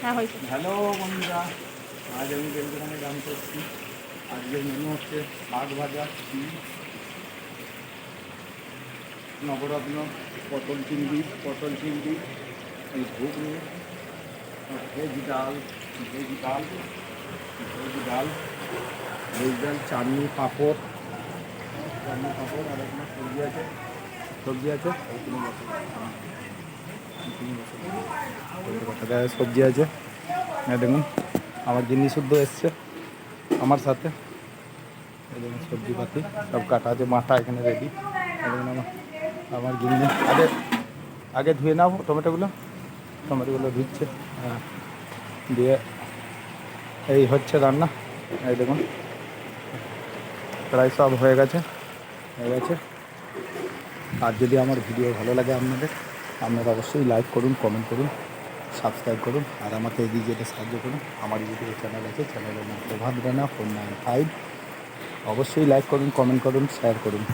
হ্যাঁ হয়েছে হ্যালো বন্ধুরা, আজ আমি বেলগ্রামে গান করছি আজকের মেনু হচ্ছে শাক ভাজা ডিম নবরত্ন, পটল চিংড়ি পটল চিংড়ি, এই ঘুগনি ভেজ ডাল ভেজ ডাল ভেজ ডাল ভেজ ডাল, চাটনি, পাঁপড় চাটনি, পাঁপড়, আর এখানে সবজি আছে সবজি আছে ওইখানে বসে। ওইখানে বসে। সবজি আছে। দেখুন, আমার জিনিস শুদ্ধ এসছে আমার সাথে। দেখুন, সবজি পাতি সব কাটা আছে, মাথা এখানে রেডি দেখুন, আমার আমার জিনিস আগে আগে ধুয়ে নাও টমেটোগুলো। টমেটোগুলো ধুচ্ছে হ্যাঁ দিয়ে এই হচ্ছে রান্না। এই দেখুন, প্রায় সব হয়ে গেছে হয়ে গেছে। আর যদি আমার ভিডিও ভালো লাগে আপনাদের, আপনারা অবশ্যই লাইক করুন কমেন্ট করুন। সাবস্ক্রাইব করুন আর আমাকে এগিয়ে যেতে সাহায্য করুন। আমার ইউটিউব চ্যানেল আছে, চ্যানেলের নাম Prabhat Rana, four nine five. অবশ্যই লাইক করুন কমেন্ট করুন শেয়ার করুন।